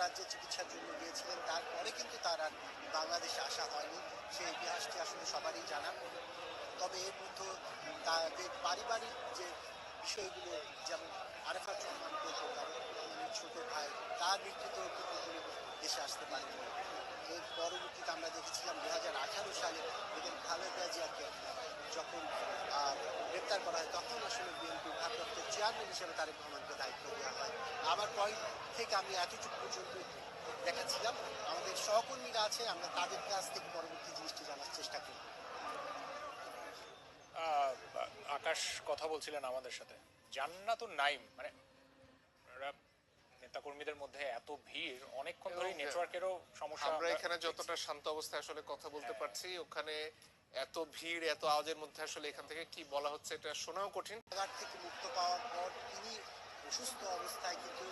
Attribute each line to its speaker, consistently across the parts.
Speaker 1: যুক্তরাজ্যে চিকিৎসার জন্য গিয়েছিলেন। তারপরে কিন্তু তার আর বাংলাদেশে আসা হয়নি। সেই ইতিহাসটি আসলে সবারই জানা। তবে এর মধ্যে তাদের পারিবারিক যে বিষয়গুলো, যেমন বলতে পারে ছোট ভাই, তার মৃত্যুতেও কিন্তু তিনি দেশে আসতে পারেন। এর পরবর্তীতে আমরা দেখেছিলাম দু হাজার আঠারো সালে এদের খালেদা জিয়াকে যখন গ্রেপ্তার করা হয় তখন আসলে বিএনপি ভারপ্রাপ্ত চেয়ারম্যান হিসেবে তারেক রহমানকে দায়িত্ব দেওয়া হয়। আমার পয়েন্ট থেকে আমি এতটুকু পর্যন্ত দেখাচ্ছিলাম। আমাদের সহকর্মীরা আছে আমরা তাদের কাছ থেকে পরবর্তী জিনিসটি জানার চেষ্টা
Speaker 2: আহ, আকাশ কথা বলছিলেন আমাদের সাথে। জান্নাতুন নাইম মানে নেতাকর্মীদের মধ্যে এত ভিড় অনেকক্ষণ ধরে নেটওয়ার্কেরও সমস্যা
Speaker 3: আমরা এখানে যতটা শান্ত অবস্থায় আসলে কথা বলতে পারছি ওখানে এত ভিড় এত আওয়াজের মধ্যে আসলে এখান থেকে কি বলা হচ্ছে এটা শোনাও কঠিন।
Speaker 1: থেকে মুক্ত পাওয়ার পর তিনি অসুস্থ অবস্থায় কিন্তু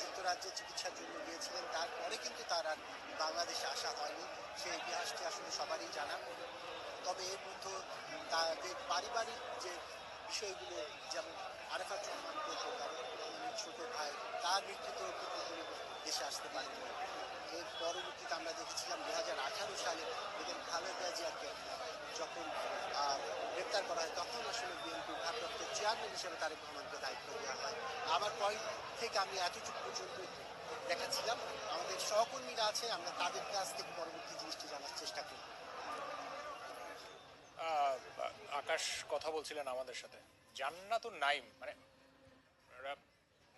Speaker 1: যুক্তরাজ্যে চিকিৎসার জন্য গিয়েছিলেন। তারপরে কিন্তু তার আর বাংলাদেশে আসা হয়নি। সেই ইতিহাসটি আসলে সবারই জানা। তবে এর মধ্যে তাদের পারিবারিক যে বিষয়গুলো যেমন আরেফাত রহমান বলতে উনি ছোট ভাই তার মৃত্যুতেও কিন্তু তিনি দেশে আসতে পারেন। এর পরবর্তীতে আমরা দেখেছিলাম দু হাজার আঠারো সালে এদের খালেদা জিয়াকে যখন গ্রেপ্তার করা হয় তখন আসলে বিএনপি ভারপ্রাপ্ত চেয়ারম্যান হিসেবে তারেক রহমানকে দায়িত্ব দেওয়া হয়। আমার পয়েন্ট থেকে আমি এতটুকু পর্যন্ত দেখাচ্ছিলাম। আমাদের সহকর্মীরা আছে আমরা তাদের কাছ থেকে পরবর্তী জিনিসটি জানার চেষ্টা
Speaker 2: আহ, আকাশ কথা বলছিলেন আমাদের সাথে। জান্নাতুন নাইম মানে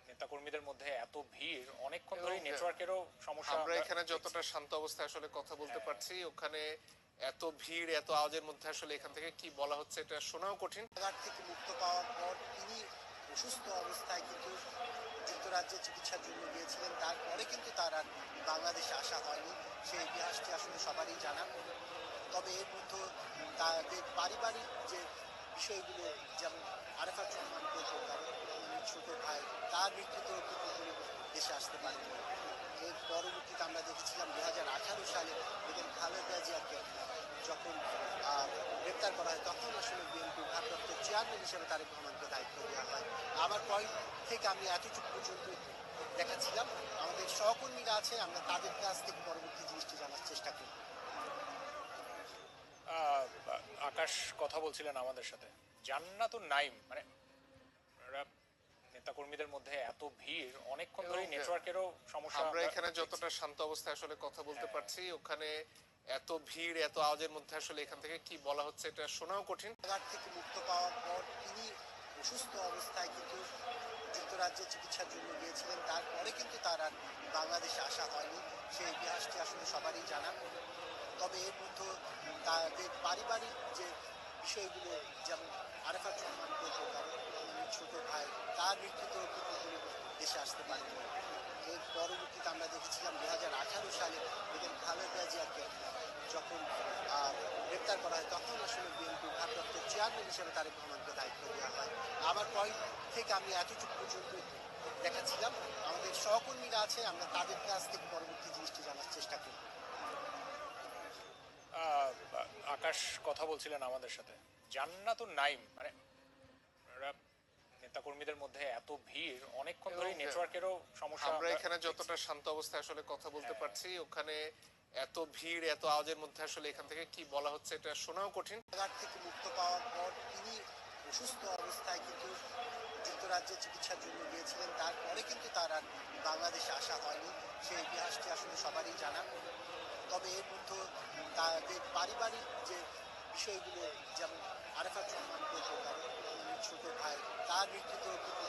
Speaker 2: নেতাকর্মীদের মধ্যে এত ভিড় অনেকক্ষণ ধরে নেটওয়ার্কেরও সমস্যা
Speaker 3: আমরা এখানে যতটা শান্ত অবস্থায় আসলে কথা বলতে পারছি ওখানে এত ভিড় এত আওয়াজের মধ্যে আসলে এখান থেকে কি বলা হচ্ছে এটা শোনাও কঠিন।
Speaker 1: কারাগার থেকে মুক্ত পাওয়ার পর তিনি অসুস্থ অবস্থায় কিন্তু যুক্তরাজ্যে চিকিৎসার জন্য গিয়েছিলেন। তারপরে কিন্তু তার আর বাংলাদেশে আসা হয়নি। সেই ইতিহাসটি আসলে সবারই জানা। তবে এর মধ্যে তাদের পারিবারিক যে বিষয়গুলো যেমন আরেফাত রহমান বলতে পারে ছোট ভাই তার মৃত্যুতেও কিন্তু দেশে আসতে পারেন এর পরবর্তীতে আমরা দেখেছিলাম দু হাজার আঠারো সালে এদের খালেদা জিয়াকে যখন গ্রেপ্তার করা হয় তখন আসলে বিএনপি ভারপ্রাপ্ত চেয়ারম্যান হিসেবে তারেক রহমানকে দায়িত্ব দেওয়া হয়। আমার পয়েন্ট থেকে আমি এতটুকু পর্যন্ত দেখাচ্ছিলাম। আমাদের সহকর্মীরা আছে আমরা তাদের কাছ থেকে পরবর্তী জিনিসটি জানার চেষ্টা করব।
Speaker 2: আহ, আকাশ কথা বলছিলেন আমাদের সাথে। জান্নাতুন নাইম মানে নেতাকর্মীদের মধ্যে এত ভিড় অনেকক্ষণ ধরে নেটওয়ার্কেরও সমস্যা
Speaker 3: আমরা এখানে যতটা শান্ত অবস্থায় আসলে কথা বলতে পারছি ওখানে এত ভিড় এত আওয়াজের মধ্যে আসলে এখান থেকে কি বলা হচ্ছে এটা শোনাও কঠিন।
Speaker 1: কারাগার থেকে মুক্ত পাওয়ার পর তিনি অসুস্থ অবস্থায় কিন্তু যুক্তরাজ্যে চিকিৎসার জন্য গিয়েছিলেন। তারপরে কিন্তু তার আর বাংলাদেশে আসা হয়নি। সেই ইতিহাসটি আসলে সবারই জানা তবে এর মধ্যে তাদের পারিবারিক যে বিষয়গুলো, যেমন আরেফাত রহমান বলতে পারে ছোট ভাই, তার মৃত্যুতেও কিন্তু দেশে আসতে পারেন এর পরবর্তীতে আমরা দেখেছিলাম দু হাজার আঠারো সালে এদের খালেদা জিয়াকে যখন গ্রেপ্তার করা হয়, তখন আসলে বিএনপি ভারপ্রাপ্ত চেয়ারম্যান হিসেবে তারেক রহমানকে দায়িত্ব দেওয়া হয়। আবার পয়েন্ট থেকে আমি এতটুকু পর্যন্ত দেখাচ্ছিলাম। আমাদের সহকর্মীরা আছে, আমরা তাদের কাছ থেকে পরবর্তী জিনিসটি জানার চেষ্টা করব।
Speaker 2: আকাশ কথা বলছিলেন আমাদের সাথে। জান্নাতুন নাইম মানে নেতাকর্মীদের মধ্যে এত ভিড় অনেকক্ষণ ধরে নেটওয়ার্কেরও সমস্যা
Speaker 3: আমরা এখানে যতটা শান্ত অবস্থায় আসলে কথা বলতে পারছি ওখানে এত ভিড় এত আওয়াজের মধ্যে আসলে এখান থেকে কি বলা হচ্ছে এটা শোনাও কঠিন।
Speaker 1: কারাগার থেকে মুক্ত পাওয়ার পর তিনি অসুস্থ অবস্থায় কিন্তু যুক্তরাজ্যে চিকিৎসার জন্য গিয়েছিলেন। তারপরে কিন্তু তার আর বাংলাদেশে আসা হয়নি। সেই ইতিহাসটি আসলে সবারই জানা। তবে এর মধ্যে তাদের পারিবারিক যে বিষয়গুলো, যেমন আরেফাত রহমান বলতে পারে ছোট ভাই, তার মৃত্যুতেও কিন্তু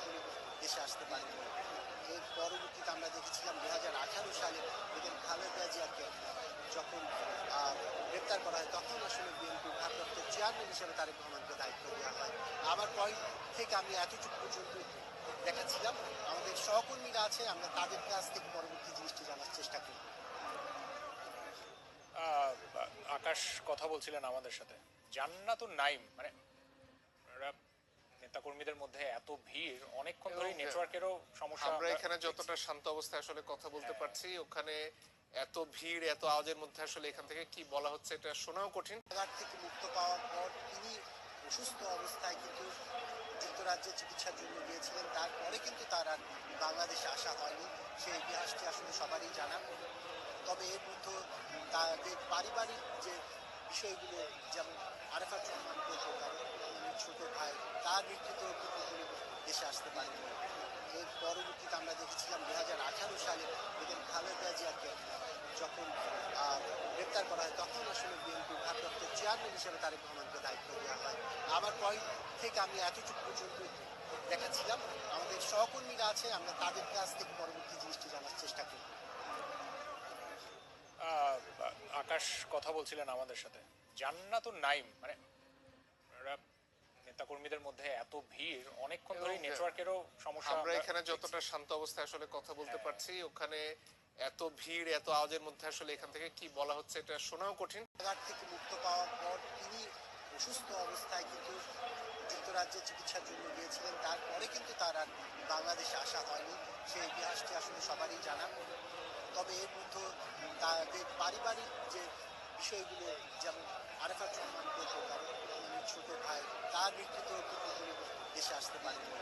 Speaker 1: দেশে আসতে পারেন এর পরবর্তীতে আমরা দেখেছিলাম দু হাজার আঠারো সালে এদের খালেদা জিয়াকে যখন গ্রেপ্তার করা হয়, তখন আসলে বিএনপি ভারপ্রাপ্ত চেয়ারম্যান হিসেবে তারেক রহমানকে দায়িত্ব দেওয়া হয়। আমার পয়েন্ট থেকে আমি এতটুকু পর্যন্ত দেখাচ্ছিলাম। আমাদের সহকর্মীরা আছে, আমরা তাদের কাছ থেকে পরবর্তী জিনিসটি জানার চেষ্টা করব।
Speaker 2: আকাশ কথা বলছিলেন আমাদের সাথে। জান্নাতুন নাইম মানে নেতাকর্মীদের মধ্যে এত ভিড় অনেকক্ষণ ধরে নেটওয়ার্কেরও সমস্যা
Speaker 3: আমরা এখানে যতটা শান্ত অবস্থায় আসলে কথা বলতে পারছি ওখানে এত ভিড় এত আওয়াজের মধ্যে আসলে এখান থেকে কি বলা হচ্ছে এটা শোনাও কঠিন।
Speaker 1: থেকে মুক্ত পাওয়ার পর তিনি অসুস্থ অবস্থায় কিন্তু যুক্তরাজ্যে চিকিৎসার জন্য গিয়েছিলেন। তারপরে কিন্তু তার আর বাংলাদেশে আসা হয়নি। সেই ইতিহাসটি আসলে সবারই জানা। তবে এর মধ্যে তাদের পারিবারিক যে বিষয়গুলো, যেমন আরেফাত রহমান মানে ছোট ভাই, তার কিন্তু তিনি দেশে আসতে পারেননি এর পরবর্তীতে আমরা দেখেছিলাম দু হাজার আঠারো সালে বেগম খালেদা জিয়াকে যখন গ্রেপ্তার করা হয়, তখন আসলে বিএনপির ভারপ্রাপ্ত চেয়ারম্যান হিসেবে তারেক রহমানকে দায়িত্ব দেওয়া হয়। আমার পয়েন্ট থেকে আমি এতটুকু পর্যন্ত দেখাচ্ছিলাম। আমাদের সহকর্মীরা আছে, আমরা তাদের কাছ থেকে পরবর্তী জিনিসটি জানার চেষ্টা করব।
Speaker 2: আকাশ কথা বলছিলেন আমাদের সাথে। জান্নাতুন নাইম মানে নেতাকর্মীদের মধ্যে এত ভিড় অনেকক্ষণ
Speaker 3: এবং
Speaker 2: নেটওয়ার্কেরও সমস্যা
Speaker 3: আমরা এখানে যতটা শান্ত অবস্থায় আসলে কথা বলতে পারছি ওখানে এত ভিড় এত আওয়াজের মধ্যে আসলে এখান থেকে কি বলা হচ্ছে এটা শোনাও কঠিন।
Speaker 1: থেকে মুক্ত পাওয়ার পর তিনি অসুস্থ অবস্থায় কিন্তু যুক্তরাজ্যে চিকিৎসার জন্য গিয়েছিলেন। তারপরে কিন্তু তার আর বাংলাদেশে আসা হয়নি। সেই ইতিহাসটি আসলে সবারই জানা। তবে এর মধ্যে তাদের পারিবারিক যে বিষয়গুলো, যেমন আরেফাত রহমান পরিবার মানে ছোট ভাই, তার মৃত্যুতেও কিন্তু তিনি দেশে আসতে পারেননি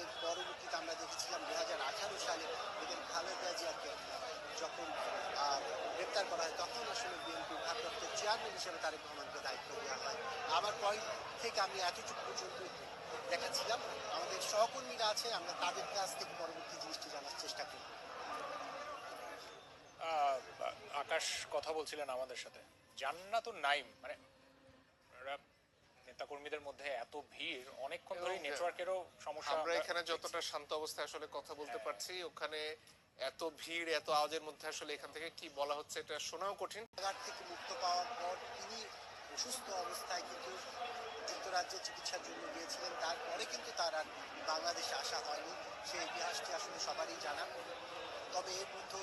Speaker 1: এর পরবর্তীতে আমরা দেখেছিলাম দু হাজার আঠারো সালে বেগম খালেদা জিয়াকে যখন গ্রেপ্তার করা হয়, তখন আসলে বিএনপির ভারপ্রাপ্ত চেয়ারম্যান হিসেবে তারেক রহমানকে দায়িত্ব দেওয়া হয়। আমার পয়েন্ট থেকে আমি এতটুকু পর্যন্ত দেখাচ্ছিলাম। আমাদের সহকর্মীরা আছে, আমরা তাদের কাছ থেকে পরবর্তী জিনিসটি জানার চেষ্টা করব।
Speaker 2: আকাশ কথা বলছিলেন আমাদের সাথে। জান্নাতুন নাইম মানে নেতাকর্মীদের মধ্যে এত ভিড় অনেকক্ষণ
Speaker 3: এবং
Speaker 2: নেটওয়ার্কেরও সমস্যা
Speaker 3: আমরা এখানে যতটা শান্ত অবস্থায় আসলে কথা বলতে পারছি ওখানে এত ভিড় এত আওয়াজের মধ্যে আসলে এখান থেকে কি বলা হচ্ছে এটা শোনাও কঠিন।
Speaker 1: কারাগার থেকে মুক্ত পাওয়ার পর তিনি অসুস্থ অবস্থায় কিন্তু যুক্তরাজ্যে চিকিৎসার জন্য গিয়েছিলেন। তারপরে কিন্তু তার আর বাংলাদেশে আসা হয়নি। সেই ইতিহাসটি আসলে সবারই জানা। তবে এর মধ্যে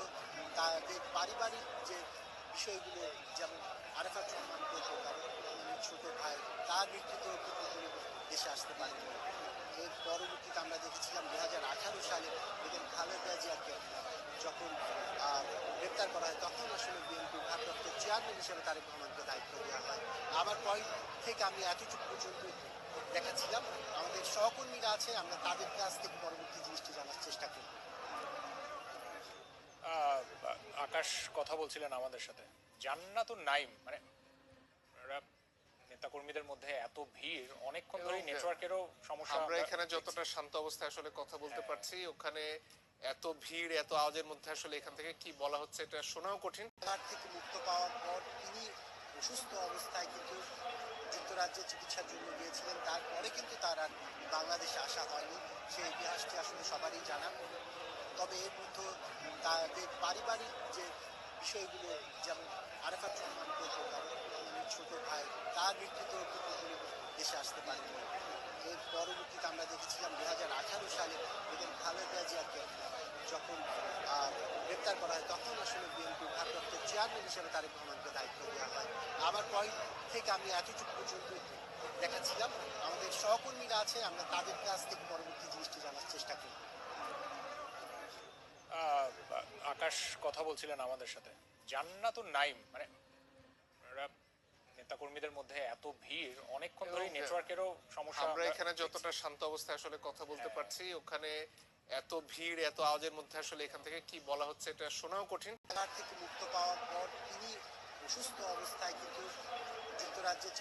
Speaker 1: তাদের পারিবারিক যে বিষয়গুলো যেমন আরেফাত রহমান পরিবার মানে ছোট ভাই, তার তিনি দেশে আসতে পারেননি এর পরবর্তীতে আমরা দেখেছিলাম দু হাজার আঠারো সালে বেগম খালেদা জিয়াকে যখন গ্রেপ্তার করা হয়, তখন আসলে বিএনপির ভারপ্রাপ্ত চেয়ারম্যান হিসেবে তারেক রহমানকে দায়িত্ব দেওয়া হয়। আমার পয়েন্ট থেকে আমি এতটুকু পর্যন্ত দেখাচ্ছিলাম। আমাদের সহকর্মীরা আছে, আমরা তাদের কাছ থেকে পরবর্তী জিনিসটি জানার চেষ্টা করব।
Speaker 2: আকাশ কথা বলছিলেন আমাদের সাথে। জান্নাতুন নাইম মানে নেতাকর্মীদের মধ্যে এত ভিড় অনেকক্ষণ
Speaker 3: এবং
Speaker 2: নেটওয়ার্কেরও সমস্যা
Speaker 3: আমরা এখানে যতটা শান্ত অবস্থায় আসলে কথা বলতে পারছি ওখানে এত ভিড় এত আওয়াজের মধ্যে আসলে এখান থেকে কি বলা হচ্ছে এটা শোনাও কঠিন।
Speaker 1: কারাগার থেকে মুক্ত পাওয়ার পর তিনি অসুস্থ অবস্থায় কিন্তু যুক্তরাজ্যে চিকিৎসার জন্য গিয়েছিলেন। তারপরে কিন্তু তার আর বাংলাদেশে আসা হয়নি। সেই ইতিহাসটি আসলে সবারই জানা। তবে এর মধ্যে তাদের পারিবারিক যে বিষয়গুলো যেমন আরেফাত রহমান পরিবার মানে ছোট ভাই তার মৃত্যুতেও কিন্তু দেশে আসতে পারেননি এর পরবর্তীতে আমরা দেখেছিলাম দু হাজার আঠারো সালে বেগম খালেদা জিয়াকে যখন গ্রেপ্তার করা হয় তখন আসলে বিএনপির ভারপ্রাপ্ত চেয়ারম্যান হিসেবে তারেক রহমানকে দায়িত্ব দেওয়া হয়। আবার পয়েন্ট থেকে আমি এতটুকু পর্যন্ত দেখাচ্ছিলাম। আমাদের সহকর্মীরা আছে আমরা তাদের কাছ থেকে পরবর্তী জিনিসটি জানার চেষ্টা
Speaker 2: আহ, আকাশ কথা বলছিলেন আমাদের সাথে। জান্নাতুন নাইম মানে নেতাকর্মীদের মধ্যে এত ভিড় অনেকক্ষণ
Speaker 3: এবং
Speaker 2: নেটওয়ার্কেরও সমস্যা
Speaker 3: আমরা এখানে যতটা শান্ত অবস্থায় আসলে কথা বলতে পারছি ওখানে এত ভিড় এত আওয়াজের মধ্যে আসলে এখান থেকে কি বলা হচ্ছে এটা শোনাও কঠিন।
Speaker 1: থেকে মুক্ত পাওয়ার পর তিনি অসুস্থ অবস্থায় কিন্তু যুক্তরাজ্যে